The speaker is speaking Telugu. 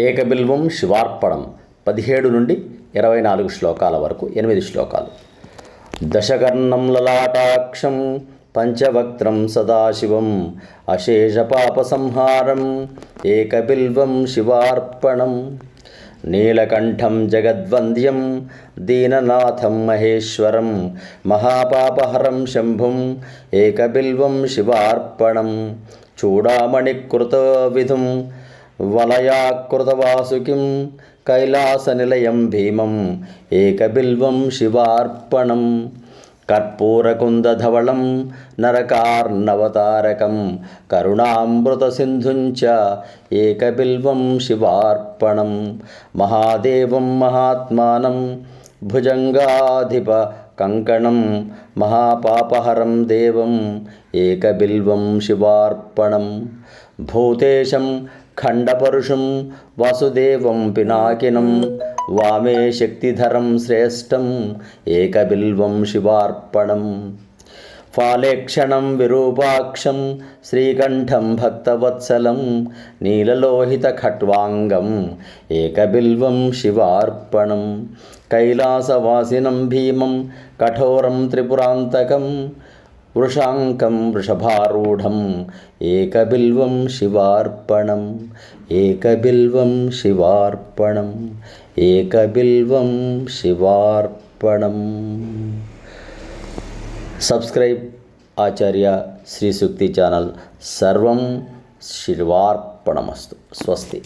ఏకబిల్వం శివార్పణం పదిహేడు నుండి ఇరవై నాలుగు శ్లోకాల వరకు ఎనిమిది శ్లోకాలు. దశకర్ణం లలాటాక్షం పంచవక్త్రం సదాశివం అశేష పాప సంహారం ఏకబిల్వం శివార్పణం నీలకంఠం జగద్వంద్యం దీననాథం మహేశ్వరం మహాపాపహరం శంభుం ఏకబిల్వం శివార్పణం చూడామణికృత విధుం వలయాకృతవాసుకిం కైలాసనిలయం భీమం ఏకబిల్వం శివార్పణం కర్పూరకుందధవళం నరకార్ణవతారకం కరుణామృతసింధుంచ ఏకబిల్వం శివార్పణం మహాదేవం మహాత్మానం భుజంగాధిప కంకణం మహాపాపహరం దేవం ఏకబిల్వం శివార్పణం భూతేశం ఖండపరుషం వాసుదేవం పినాకినం. వామే శక్తిధరం శ్రేష్టం ఏకబిల్వం శివార్పణం. ఫాలేక్షణం విరూపాక్షం శ్రీకంఠం భక్తవత్సలం నీలలోహిత ఖట్వాంగం ఏకబిల్వం శివార్పణం. కైలాసవాసినం భీమం కఠోరం త్రిపురాంతకం వృషాంకం వృషభారూఢం ఏకబిల్వం శివార్పణం ఏకబిల్వం శివార్పణం ఏకబిల్వం శివార్పణం. Subscribe Acharya Sri Sukti channel. సర్వం శివార్పణమస్తు. స్వస్తి.